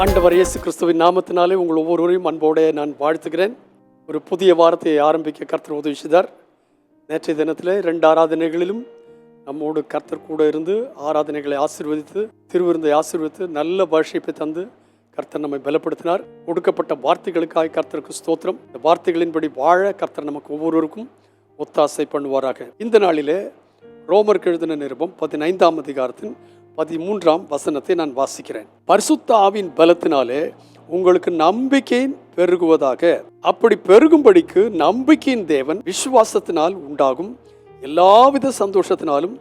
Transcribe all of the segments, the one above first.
ஆண்டவர் இயேசு கிறிஸ்துவின் நாமத்தினாலே உங்கள் ஒவ்வொருவரையும் அன்போடு நான் வாழ்த்துகிறேன். ஒரு புதிய வாரத்தை ஆரம்பிக்க கர்த்தர் உதவி செய்தார். நேற்றைய தினத்தில் ரெண்டு ஆராதனைகளிலும் நம்மோடு கர்த்தர் கூட இருந்து ஆராதனைகளை ஆசீர்வதித்து திருவிருந்தை ஆசீர்வதித்து நல்ல பாஷைப்பை தந்து கர்த்தர் நம்மை பலப்படுத்தினார். கொடுக்கப்பட்ட வார்த்தைகளுக்காக கர்த்தருக்கு ஸ்தோத்திரம். இந்த வார்த்தைகளின்படி வாழ கர்த்தர் நமக்கு ஒவ்வொருவருக்கும் ஒத்தாசை பண்ணுவாராக. இந்த நாளிலே ரோமருக்கு எழுதின நிருபம் பதினைந்தாம் அதிகாரத்தின் பதிமூன்றாம் வசனத்தை நான் வாசிக்கிறேன். பரிசுத்த ஆவின் பலத்தினாலே உங்களுக்கு நம்பிக்கை பெருகுவதாக. அப்படி பெருகும்படிக்கு நம்பிக்கையின் தேவன் விசுவாசத்தினால் உண்டாகும் எல்லாவித சந்தோஷத்தினாலும்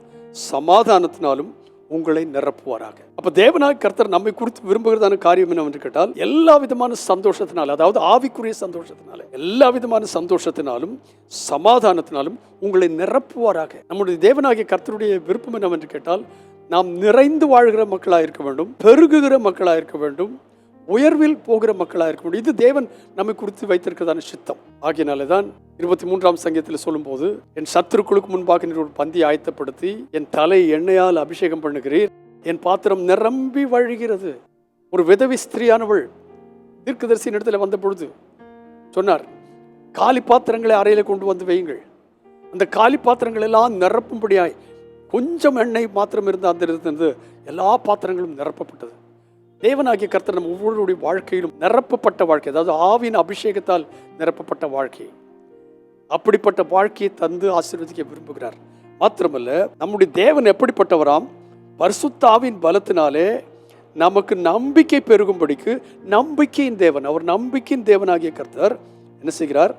சமாதானத்தினாலும் உங்களை நிரப்புவாராக. அப்ப தேவனாக கர்த்தர் நம்மை குறித்து விரும்புகிறதான காரியம் என்னவென்று கேட்டால் எல்லா விதமான சந்தோஷத்தினால அதாவது ஆவிக்குரிய சந்தோஷத்தினால எல்லா விதமான சந்தோஷத்தினாலும் சமாதானத்தினாலும் உங்களை நிரப்புவாராக. நம்முடைய தேவனாகிய கர்த்தருடைய விருப்பம் என்னவென்று கேட்டால் நாம் நிறைந்து வாழ்கிற மக்களாக இருக்க வேண்டும் பெருகுகிற மக்களாக இருக்க வேண்டும் உயர்வில் போகிற மக்களாக இருக்க முடியும் இது தேவன் நம்மை குறித்து வைத்திருக்கிறதான சித்தம். ஆகியனாலே தான் இருபத்தி மூன்றாம் சங்கத்தில் சொல்லும்போது என் சத்துருக்களுக்கு முன்பாக நீர் ஒரு பந்தி ஆயத்தப்படுத்தி என் தலை எண்ணெயால் அபிஷேகம் பண்ணுகிறீர். என் பாத்திரம் நிரம்பி வழிகிறது. ஒரு விதவி ஸ்திரியானவள் தீர்க்கதரிசியின் இடத்துல வந்த பொழுது சொன்னார் காலி பாத்திரங்களை அறையில் கொண்டு வந்து வையுங்கள். அந்த காலி பாத்திரங்கள் எல்லாம் நிரப்பும்படியாய் கொஞ்சம் எண்ணெய் மாத்திரம் இருந்து அந்த இருந்தது எல்லா பாத்திரங்களும் நிரப்பப்பட்டது. தேவனாகிய கர்த்தர் நம்ம ஒவ்வொருடைய வாழ்க்கையிலும் நிரப்பப்பட்ட வாழ்க்கை அதாவது ஆவின் அபிஷேகத்தால் நிரப்பப்பட்ட வாழ்க்கை. அப்படிப்பட்ட வாழ்க்கையை தந்து ஆசீர்வதிக்க விரும்புகிறார். மாத்திரமல்ல நம்முடைய தேவன் எப்படிப்பட்டவராம்? பரிசுத்தாவின் பலத்தினாலே நமக்கு நம்பிக்கை பெருகும்படிக்கு நம்பிக்கையின் தேவன் அவர் நம்பிக்கையின் தேவனாகிய கர்த்தர் என்ன செய்கிறார்?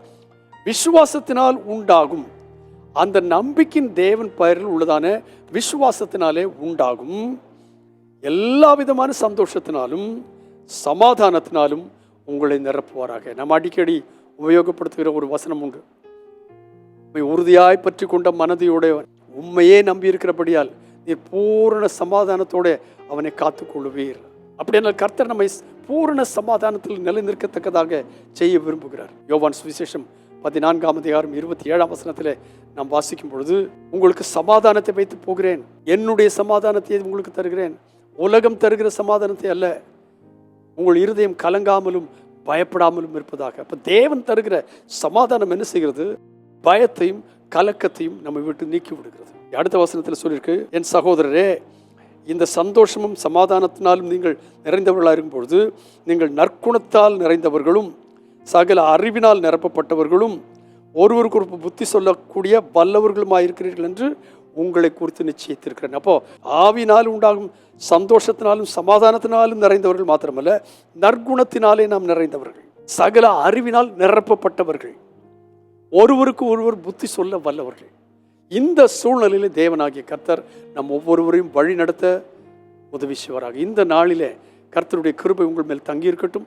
விசுவாசத்தினால் உண்டாகும் அந்த நம்பிக்கையின் தேவன் பெயரில் உள்ளதான விசுவாசத்தினாலே உண்டாகும். எல்லா விதமான சந்தோஷத்தினாலும் சமாதானத்தினாலும் உங்களை நிரப்புவாராக. நம்ம அடிக்கடி உபயோகப்படுத்துகிற ஒரு வசனம் உண்டு. உண்மை உறுதியாய் பற்றி கொண்ட மனதையுடையவன் உண்மையே நம்பி இருக்கிறபடியால் நீர் பூரண சமாதானத்தோட அவனை காத்துக்கொள்ளுவீர். அப்படியானால் கர்த்தர் நம்மை பூரண சமாதானத்தில் நிலைநிற்கத்தக்கதாக செய்ய விரும்புகிறார். யோவான் சுவிசேஷம் பதினான்காம் அதிகாரம் இருபத்தி ஏழாம் வசனத்தில் நாம் வாசிக்கும் பொழுது உங்களுக்கு சமாதானத்தை வைத்து போகிறேன். என்னுடைய சமாதானத்தை உங்களுக்கு தருகிறேன். உலகம் தருகிற சமாதானத்தை அல்ல. உங்கள் இருதயம் கலங்காமலும் பயப்படாமலும் இருப்பதாக. அப்போ தேவன் தருகிற சமாதானம் என்ன செய்கிறது? பயத்தையும் கலக்கத்தையும் நம்ம விட்டு நீக்கி விடுகிறது. அடுத்த வசனத்தில் சொல்லியிருக்கு என் சகோதரரே இந்த சந்தோஷமும் சமாதானத்தினாலும் நீங்கள் நிறைந்தவர்களாக இருக்கும் பொழுது நீங்கள் நற்குணத்தால் நிறைந்தவர்களும் சகல அறிவினால் நிரப்பப்பட்டவர்களும் ஒருவருக்கு ஒரு புத்தி சொல்லக்கூடிய வல்லவர்களுமாயிருக்கிறீர்கள் என்று உங்களை குறித்து நிச்சயித்திருக்கிறேன். அப்போது ஆவினால் உண்டாகும் சந்தோஷத்தினாலும் சமாதானத்தினாலும் நிறைந்தவர்கள் மாத்திரமல்ல நற்குணத்தினாலே நாம் நிறைந்தவர்கள். சகல அறிவினால் நிரப்பப்பட்டவர்கள். ஒருவருக்கு ஒருவர் புத்தி சொல்ல வல்லவர்கள். இந்த சூழ்நிலையில் தேவனாகிய கர்த்தர் நம் ஒவ்வொருவரையும் வழி நடத்த உதவி செய்வாராக. இந்த நாளிலே கர்த்தருடைய கிருபை உங்கள் மேல் தங்கியிருக்கட்டும்.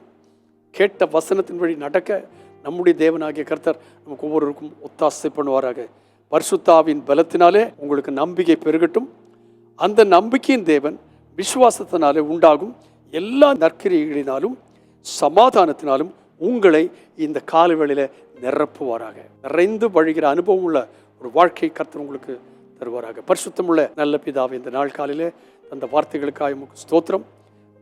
கேட்ட வசனத்தின் வழி நடக்க நம்முடைய தேவனாகிய கர்த்தர் நமக்கு ஒவ்வொருவருக்கும் ஒத்தாசை பண்ணுவாராக. பரிசுத்தாவின் பலத்தினாலே உங்களுக்கு நம்பிக்கை பெருகட்டும். அந்த நம்பிக்கையின் தேவன் விசுவாசத்தினாலே உண்டாகும் எல்லா நற்கிரிகளினாலும் சமாதானத்தினாலும் உங்களை இந்த காலவேளையில நிரப்புவாராக. நிறைந்து வழிகிற அனுபவம் உள்ள ஒரு வாழ்க்கை கர்த்தர் உங்களுக்கு தருவாராக. பரிசுத்தமுள்ள நல்ல பிதாவை இந்த நாள் காலையில் அந்த வார்த்தைகளுக்காக உமக்கு ஸ்தோத்திரம்.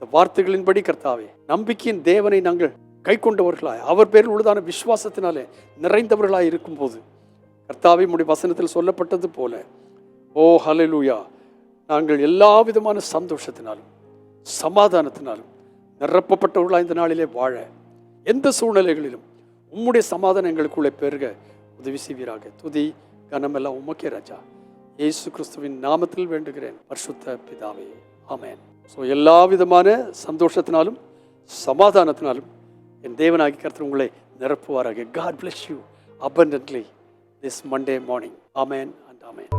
இந்த வார்த்தைகளின்படி கர்த்தாவே நம்பிக்கையின் தேவனை நாங்கள் கை கொண்டவர்களாய் அவர் பேரில் உள்ளதான விசுவாசத்தினாலே நிறைந்தவர்களாய் இருக்கும்போது கர்த்தாவே உடைய வசனத்தில் சொல்லப்பட்டது போல ஓ ஹலலூயா நாங்கள் எல்லா விதமான சந்தோஷத்தினாலும் சமாதானத்தினாலும் நிரப்பப்பட்டவர்களாக இந்த நாளிலே வாழ எந்த சூழ்நிலைகளிலும் உம்முடைய சமாதானம் எங்களுக்குள்ளே பெருக உதவி செய்வீராக. துதி கனமெல்லாம் உமக்கே ராஜா. இயேசு கிறிஸ்துவின் நாமத்தில் வேண்டுகிறேன் பரிசுத்த பிதாவே. ஆமேன். ஸோ எல்லா விதமான சந்தோஷத்தினாலும் சமாதானத்தினாலும் என் தேவனாகி கருத்து உங்களை நிரப்புவாராக. God bless you abundantly this Monday morning amen and amen